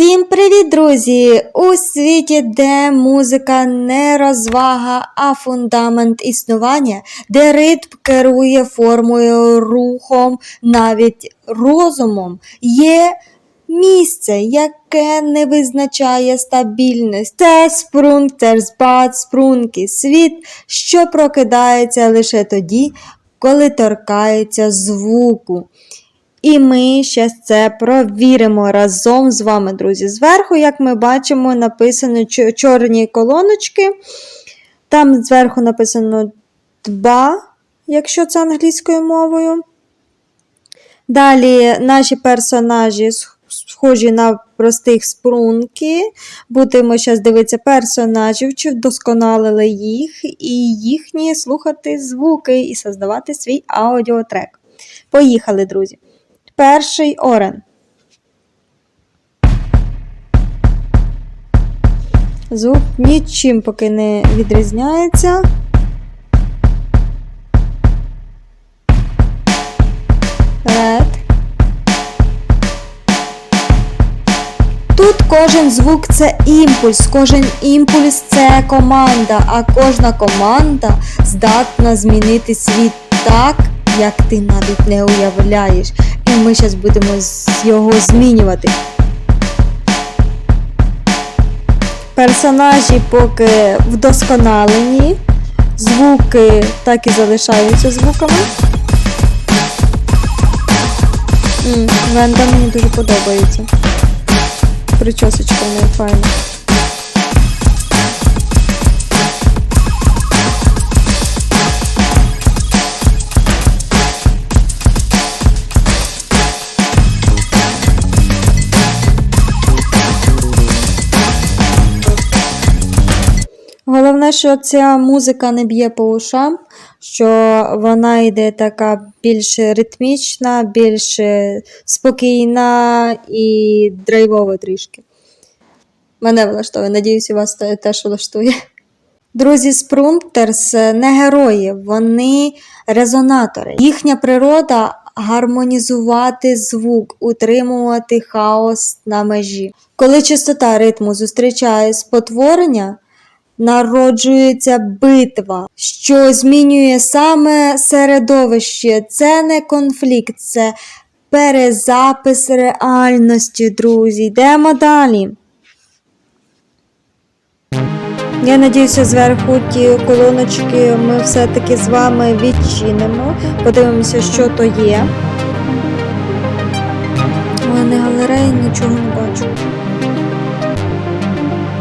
Всім привіт, друзі! У світі, де музика не розвага, а фундамент існування, де ритм керує формою, рухом, навіть розумом, є місце, яке не визначає стабільність. Це спрунг, це збат, спрунки, світ, що прокидається лише тоді, коли торкається звуку. І ми ще це провіримо разом з вами, друзі. Зверху, як ми бачимо, написано чорні колоночки. Там зверху написано два, якщо це англійською мовою. Далі наші персонажі схожі на простих спрунки. Будемо зараз дивитися персонажів, чи вдосконалили їх, і їхні слухати звуки і создавати свій аудіотрек. Поїхали, друзі! Перший орен. Звук нічим поки не відрізняється. Ред. Тут кожен звук це імпульс, кожен імпульс це команда, а кожна команда здатна змінити світ так, як ти навіть не уявляєш. І ми зараз будемо його змінювати. Персонажі поки вдосконалені, звуки так і залишаються звуками. Венда мені дуже подобається. Причосочка в неї файна. Що ця музика не б'є по ушам, що вона йде така більш ритмічна, більш е, спокійна і драйвова трішки. Мене влаштовує, надіюсь, і вас теж влаштує. Друзі, спрунктерс не герої, вони резонатори. Їхня природа гармонізувати звук, утримувати хаос на межі. Коли частота ритму зустрічає спотворення, народжується битва, що змінює саме середовище. Це не конфлікт, це перезапис реальності, друзі. Йдемо далі. Я надіюся, зверху ті колоночки ми все-таки з вами відчинимо. Подивимося, що то є. У мене галереї нічого не бачу.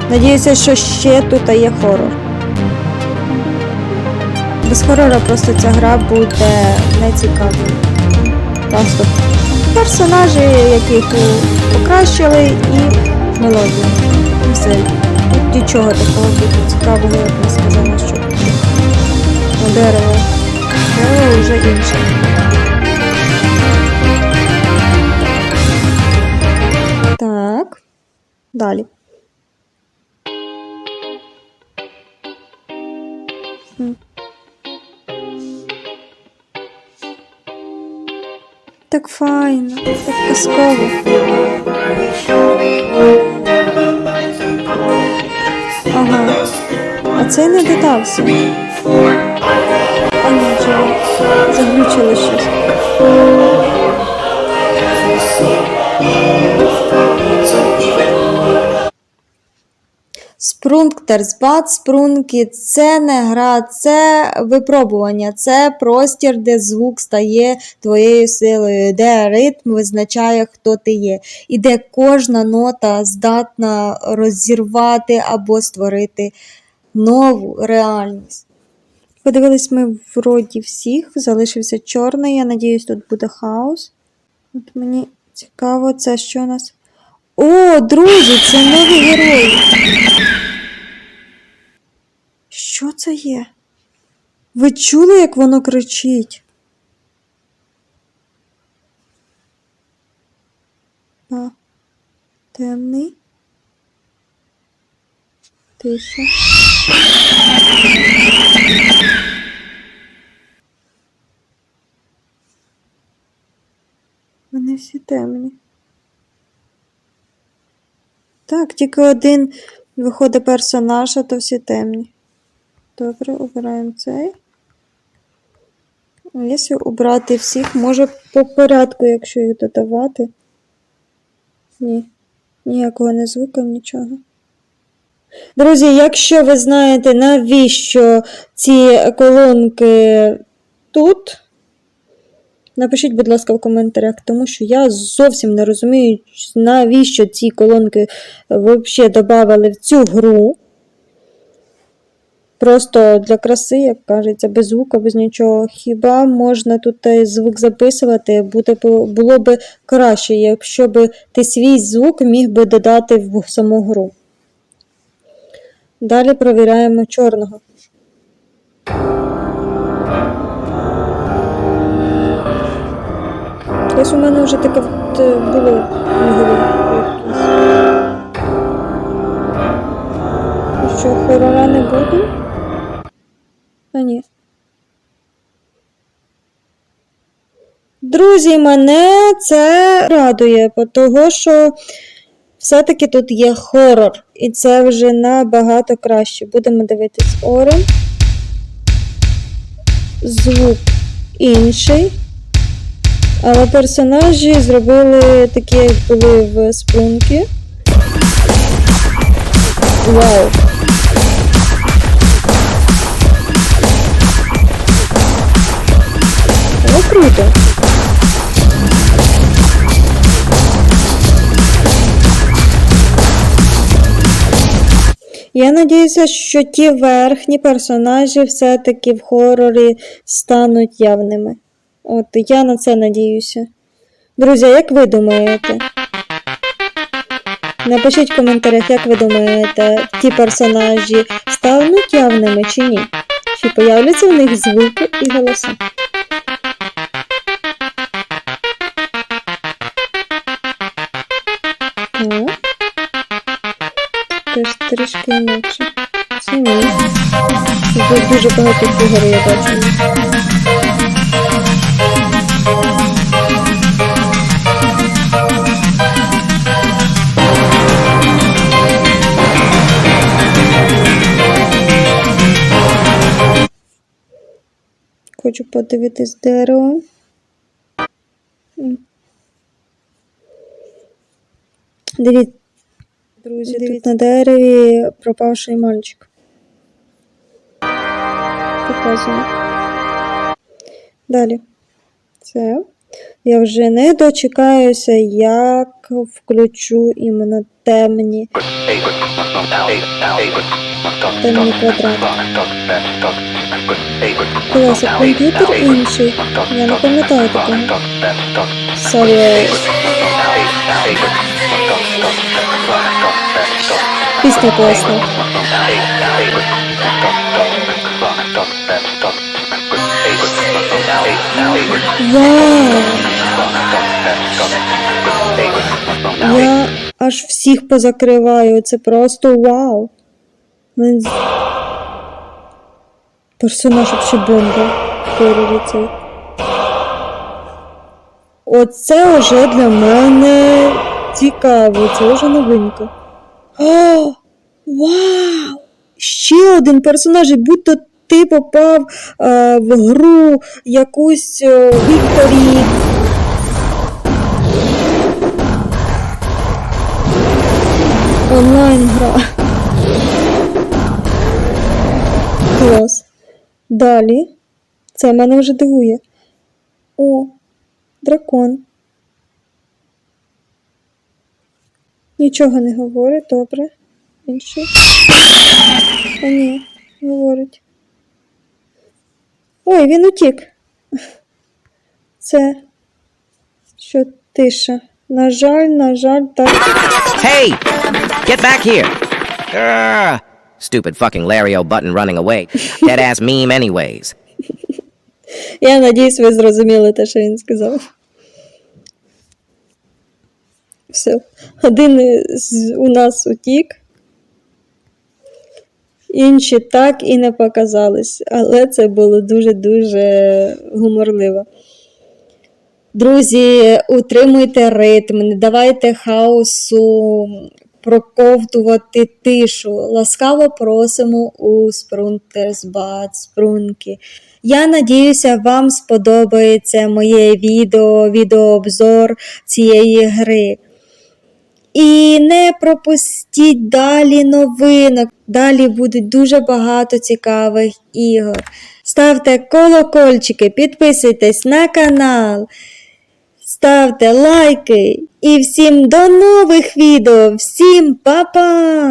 Надіюся, що ще тут є хорор. Без хорора просто ця гра буде нецікавою. Просто персонажі, яких покращили, і мелодія. І все. Тут нічого такого буде цікавого, як не сказала, що. Ну, дерево. Дерево вже інше. Так. Далі. Так файно, так казково. Ага. А цей не додався. А нічого. вже заглючило щось. Збат, спрунки це не гра, це випробування, це простір, де звук стає твоєю силою, де ритм визначає, хто ти є, і де кожна нота здатна розірвати або створити нову реальність. Подивились ми вроді всіх, залишився чорний. Я надіюсь, тут буде хаос. От мені цікаво, це що у нас. О, друзі, це нові герої. Що це є? Ви чули, як воно кричить? А, темний. Тиша. Вони всі темні. Так, тільки один виходить персонаж, а то всі темні. Добре, обираємо цей. Якщо обрати всіх, може по порядку, якщо їх додавати. Ні. Ніякого не звука, нічого. Друзі, якщо ви знаєте, навіщо ці колонки тут, напишіть, будь ласка, в коментарях, тому що я зовсім не розумію, навіщо ці колонки взагалі додавали в цю гру. Просто для краси, як кажеться, без звука, без нічого. Хіба можна тут е, звук записувати, буде, було б краще, якщо б ти свій звук міг би додати в саму гру. Далі провіряємо чорного. Ось у мене вже таке е, було Що, хорора не буде? А ні. Друзі, мене це радує, того що все-таки тут є хорор, і це вже набагато краще. Будемо дивитись Орен. Звук інший. Але персонажі зробили такі, як були в спункі. Вау! Ну круто. Я надіюся, що ті верхні персонажі все-таки в хорорі стануть явними. От я на це надіюся. Друзі, як ви думаєте? Напишіть в коментарях, як ви думаєте, ті персонажі стануть явними чи ні? Чи появляться в них звуки і голоси? Так. Теж трішки інакше. Це ні. Тут дуже багато фігур я бачу. Хочу подивитись дерево. Дивіться, друзі, тут на дереві пропавший мальчик. Показую. Далі. Це. Я вже не дочекаюся, як включу іменно темні. Темні квадрати. Клас, комп'ютер інший. Я не пам'ятаю такого. Сорі. Пісня класна. Вау! Я аж всіх позакриваю. Це просто вау. Персонаж вообще бомба. Цей. Оце вже для мене цікаво. Це вже новинка. О, вау! Ще один персонаж, як будто ти попав е, в гру якусь е, Вікторі. Онлайн гра. Клас. Далі. Це мене вже дивує. О, дракон. Нічого не говорить, добре. Інший. А ні, говорить. Ой, він утік. Це. Що тиша. На жаль, на жаль, так. Hey! Get back here! Urgh. Stupid fucking Lario button running away. Dead ass meme, anyways. Я надіюсь, ви зрозуміли те, що він сказав. Все. Один з, у нас утік. Інші так і не показались, але це було дуже-дуже гуморливо. Друзі, утримуйте ритм, не давайте хаосу проковтувати тишу. Ласкаво просимо у Спрунтерсбад, Спрунки. Я надіюся, вам сподобається моє відео, відеообзор цієї гри. І не пропустіть далі новинок. Далі буде дуже багато цікавих ігор. Ставте колокольчики, підписуйтесь на канал, ставте лайки. І всім до нових відео. Всім па-па!